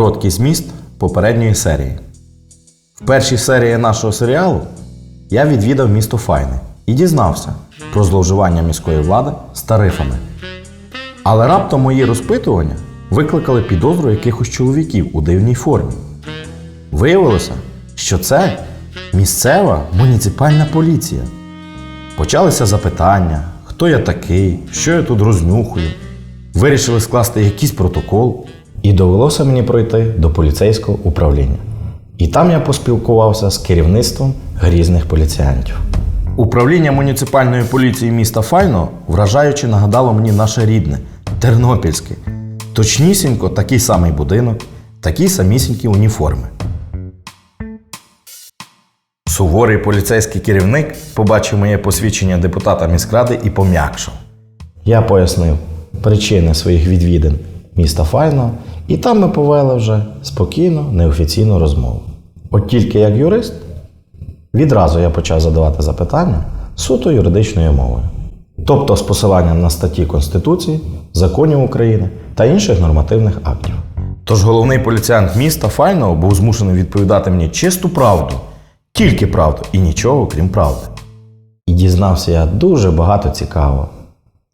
Короткий зміст попередньої серії. В першій серії нашого серіалу я відвідав місто Файне і дізнався про зловживання міської влади з тарифами. Але раптом мої розпитування викликали підозру якихось чоловіків у дивній формі. Виявилося, що це місцева муніципальна поліція. Почалися запитання, хто я такий, що я тут рознюхую. Вирішили скласти якийсь протокол, і довелося мені пройти до поліцейського управління. І там я поспілкувався з керівництвом грізних поліціянтів. Управління муніципальної поліції міста Файно вражаючи нагадало мені наше рідне Тернопільське. Точнісінько такий самий будинок, такі самісінькі уніформи. Суворий поліцейський керівник побачив моє посвідчення депутата міськради і пом'якшав. Я пояснив причини своїх відвідин міста Файно, і там ми повели вже спокійно, неофіційну розмову. От тільки як юрист, відразу я почав задавати запитання суто юридичною мовою, тобто з посиланням на статті Конституції, законів України та інших нормативних актів. Тож головний поліціянт міста Файного був змушений відповідати мені чисту правду, тільки правду і нічого крім правди. І дізнався я дуже багато цікавого.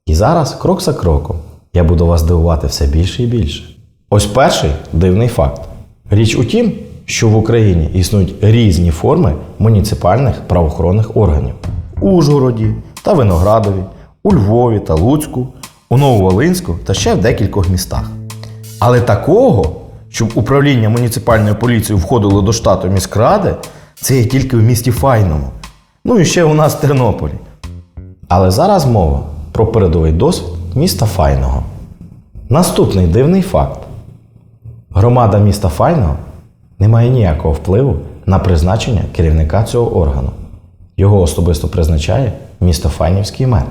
І зараз, крок за кроком, я буду вас дивувати все більше і більше. Ось перший дивний факт. Річ у тім, що в Україні існують різні форми муніципальних правоохоронних органів у Ужгороді та Виноградові, у Львові та Луцьку, у Нововолинську та ще в декількох містах. Але такого, щоб управління муніципальною поліцією входило до штату міськради, це є тільки в місті Файному. Ну і ще у нас в Тернополі. Але зараз мова про передовий досвід міста Файного. Наступний дивний факт: громада міста Файного не має ніякого впливу на призначення керівника цього органу. Його особисто призначає місто Файнівський мер.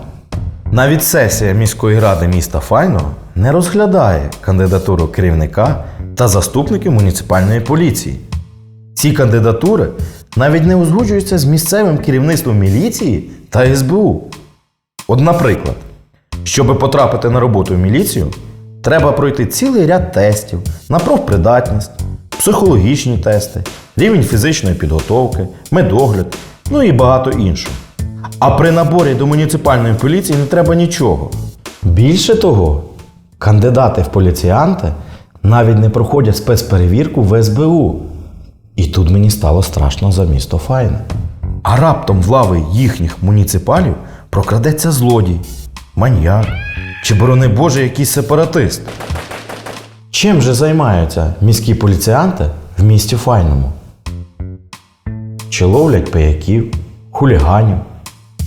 Навіть сесія міської ради міста Файного не розглядає кандидатуру керівника та заступників муніципальної поліції. Ці кандидатури навіть не узгоджуються з місцевим керівництвом міліції та СБУ. От, наприклад, щоб потрапити на роботу в міліцію, треба пройти цілий ряд тестів на профпридатність, психологічні тести, рівень фізичної підготовки, медогляд, ну і багато іншого. А при наборі до муніципальної поліції не треба нічого. Більше того, кандидати в поліціянти навіть не проходять спецперевірку в СБУ. І тут мені стало страшно за місто Файне. А раптом в лави їхніх муніципалів прокрадеться злодій, маньяк чи, борони Боже, якийсь сепаратист. Чим же займаються міські поліціянти в місті Файному? Чи ловлять пияків, хуліганів,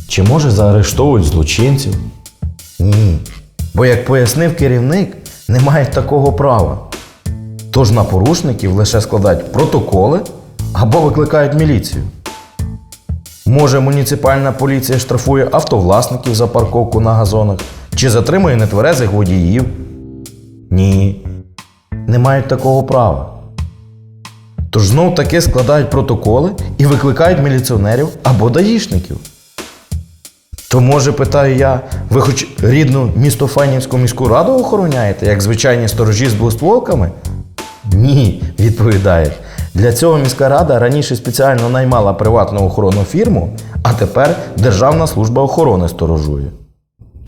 чи може заарештовують злочинців? Ні. Бо, як пояснив керівник, не мають такого права. Тож на порушників лише складають протоколи або викликають міліцію. Може, муніципальна поліція штрафує автовласників за парковку на газонах чи затримує нетверезих водіїв? Ні, не мають такого права. Тож знов таки складають протоколи і викликають міліціонерів або даїшників. То може, питаю я, ви хоч рідну місто Файнівську міську раду охороняєте, як звичайні сторожі з двостволками? Ні, відповідають. Для цього міська рада раніше спеціально наймала приватну охоронну фірму, а тепер Державна служба охорони сторожує.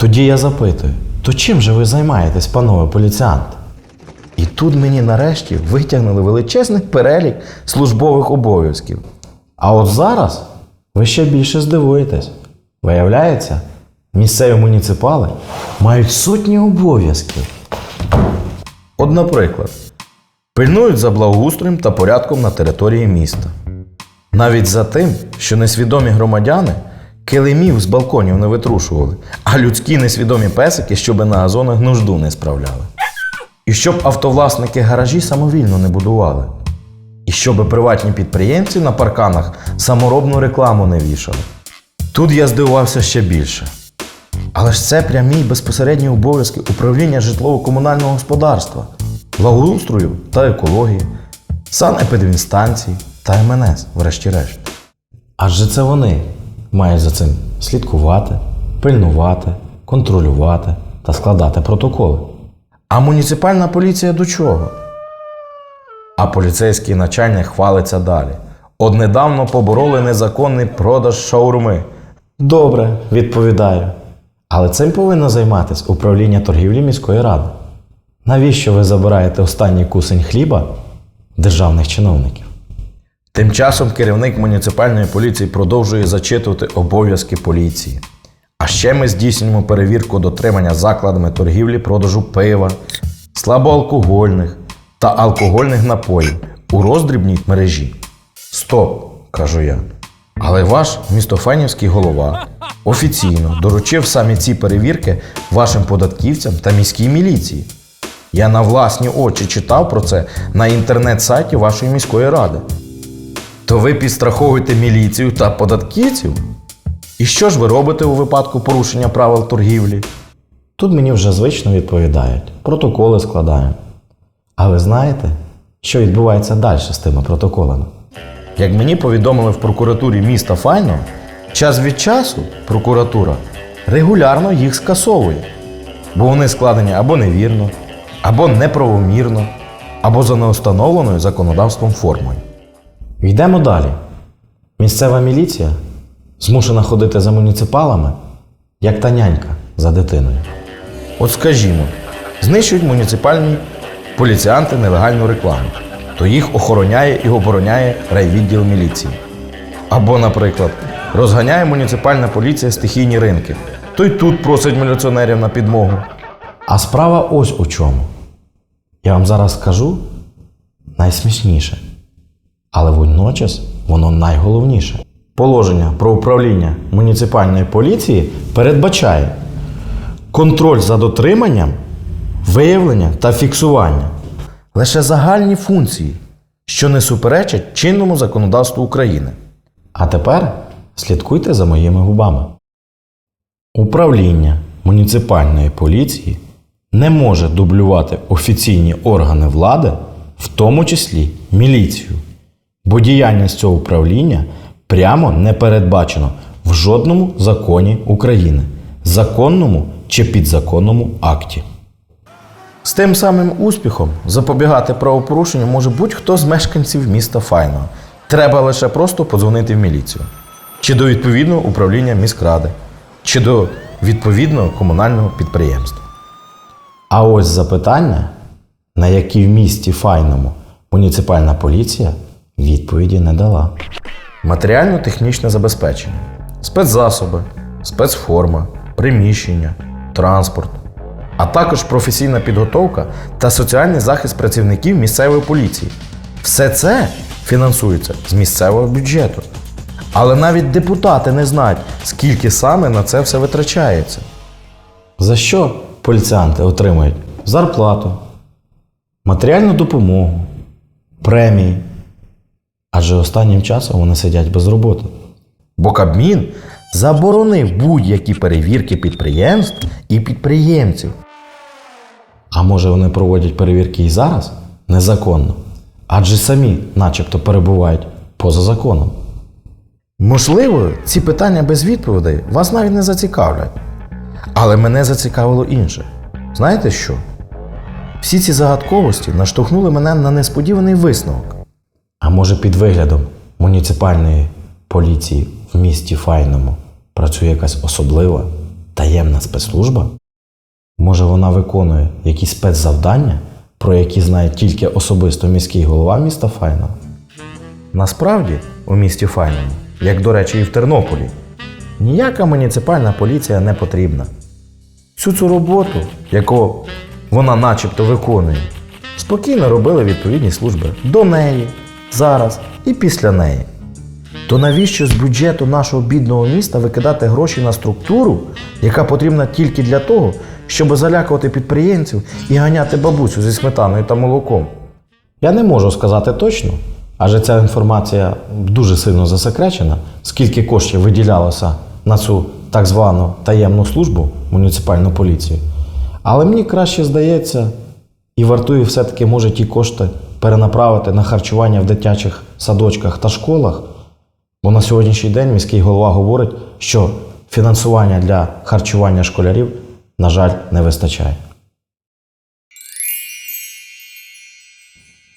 Тоді я запитую: то чим же ви займаєтесь, панове поліціант? І тут мені нарешті витягнули величезний перелік службових обов'язків. А от зараз ви ще більше здивуєтесь. Виявляється, місцеві муніципали мають сотні обов'язків. От, наприклад, пильнують за благоустроєм та порядком на території міста. Навіть за тим, що несвідомі громадяни килимів з балконів не витрушували, а людські несвідомі песики, щоби на газонах нужду не справляли. І щоб автовласники гаражі самовільно не будували. І щоб приватні підприємці на парканах саморобну рекламу не вішали. Тут я здивувався ще більше. Але ж це прямі безпосередні обов'язки управління житлово-комунального господарства, благоустрою та екології, санепідвінстанцій та МНС, врешті-решт. Адже це вони мають за цим слідкувати, пильнувати, контролювати та складати протоколи. А муніципальна поліція до чого? А поліцейський начальник хвалиться далі. От недавно побороли незаконний продаж шаурми. Добре, відповідаю. Але цим повинно займатися управління торгівлі міської ради. Навіщо ви забираєте останній кусень хліба державних чиновників? Тим часом керівник муніципальної поліції продовжує зачитувати обов'язки поліції. А ще ми здійснюємо перевірку дотримання закладами торгівлі продажу пива, слабоалкогольних та алкогольних напоїв у роздрібній мережі. Стоп, кажу я. Але ваш містофанівський голова офіційно доручив саме ці перевірки вашим податківцям та міській міліції. Я на власні очі читав про це на інтернет-сайті вашої міської ради. То ви підстраховуєте міліцію та податківців? І що ж ви робите у випадку порушення правил торгівлі? Тут мені вже звично відповідають, протоколи складаємо. А ви знаєте, що відбувається далі з тими протоколами? Як мені повідомили в прокуратурі міста Файно, час від часу прокуратура регулярно їх скасовує, бо вони складені або невірно, або неправомірно, або за неустановленою законодавством формою. Йдемо далі. Місцева міліція змушена ходити за муніципалами, як та нянька за дитиною. От скажімо, знищують муніципальні поліціянти нелегальну рекламу, то їх охороняє і обороняє райвідділ міліції. Або, наприклад, розганяє муніципальна поліція стихійні ринки, то й тут просить міліціонерів на підмогу. А справа ось у чому. Я вам зараз скажу найсмішніше, але водночас воно найголовніше. Положення про управління муніципальної поліції передбачає контроль за дотриманням, виявлення та фіксування. Лише загальні функції, що не суперечать чинному законодавству України. А тепер слідкуйте за моїми губами. Управління муніципальної поліції не може дублювати офіційні органи влади, в тому числі міліцію, бо діяльність цього управління прямо не передбачено в жодному законі України, законному чи підзаконному акті. З тим самим успіхом запобігати правопорушенню може будь-хто з мешканців міста Файного. Треба лише просто подзвонити в міліцію. Чи до відповідного управління міськради, чи до відповідного комунального підприємства. А ось запитання, на які в місті Файному муніципальна поліція відповіді не дала. Матеріально-технічне забезпечення, спецзасоби, спецформа, приміщення, транспорт, а також професійна підготовка та соціальний захист працівників місцевої поліції. Все це фінансується з місцевого бюджету. Але навіть депутати не знають, скільки саме на це все витрачається. За що поліціянти отримують зарплату, матеріальну допомогу, премії? Адже останнім часом вони сидять без роботи. Бо Кабмін заборонив будь-які перевірки підприємств і підприємців. А може вони проводять перевірки і зараз незаконно, адже самі, начебто, перебувають поза законом. Можливо, ці питання без відповідей вас навіть не зацікавлять. Але мене зацікавило інше. Знаєте що? Всі ці загадковості наштовхнули мене на несподіваний висновок. А може, під виглядом муніципальної поліції в місті Файному працює якась особлива таємна спецслужба? Може, вона виконує якісь спецзавдання, про які знає тільки особисто міський голова міста Файного? Насправді, у місті Файному, як до речі, і в Тернополі, ніяка муніципальна поліція не потрібна. Всю цю роботу, яку вона начебто виконує, спокійно робили відповідні служби до неї, зараз і після неї. То навіщо з бюджету нашого бідного міста викидати гроші на структуру, яка потрібна тільки для того, щоб залякувати підприємців і ганяти бабусю зі сметаною та молоком? Я не можу сказати точно, адже ця інформація дуже сильно засекречена, скільки коштів виділялося на цю так звану таємну службу муніципальну поліцію. Але мені краще здається, і вартує все-таки може ті кошти перенаправити на харчування в дитячих садочках та школах. Бо на сьогоднішній день міський голова говорить, що фінансування для харчування школярів, на жаль, не вистачає.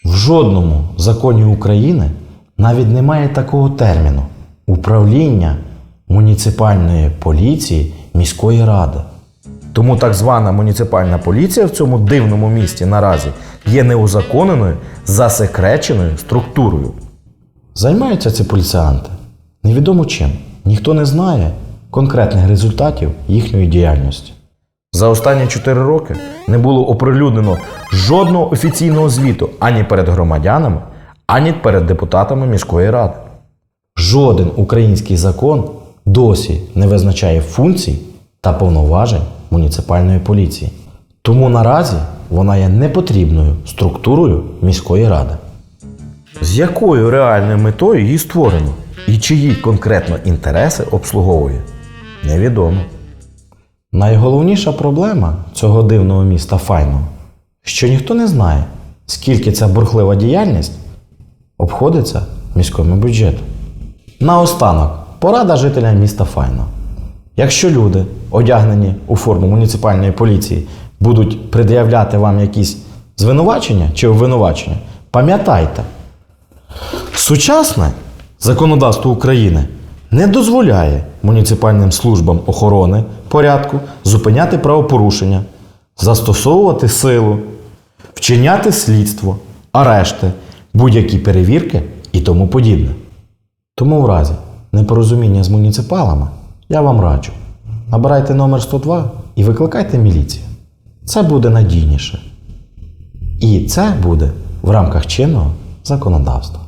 В жодному законі України навіть немає такого терміну управління муніципальної поліції міської ради. Тому так звана муніципальна поліція в цьому дивному місті наразі є неузаконеною, засекреченою структурою. Займаються ці поліціянти невідомо чим. Ніхто не знає конкретних результатів їхньої діяльності. За останні 4 роки не було оприлюднено жодного офіційного звіту ані перед громадянами, ані перед депутатами міської ради. Жоден український закон досі не визначає функцій та повноважень муніципальної поліції. Тому наразі вона є непотрібною структурою міської ради. З якою реальною метою її створено і чиї конкретно інтереси обслуговує, невідомо. Найголовніша проблема цього дивного міста Файного, що ніхто не знає, скільки ця бурхлива діяльність обходиться міському бюджету. Наостанок, порада жителям міста Файно. Якщо люди, одягнені у форму муніципальної поліції, будуть пред'являти вам якісь звинувачення чи обвинувачення, пам'ятайте, сучасне законодавство України не дозволяє муніципальним службам охорони порядку зупиняти правопорушення, застосовувати силу, вчиняти слідство, арешти, будь-які перевірки і тому подібне. Тому в разі непорозуміння з муніципалами я вам раджу. Набирайте номер 102 і викликайте міліцію. Це буде надійніше. І це буде в рамках чинного законодавства.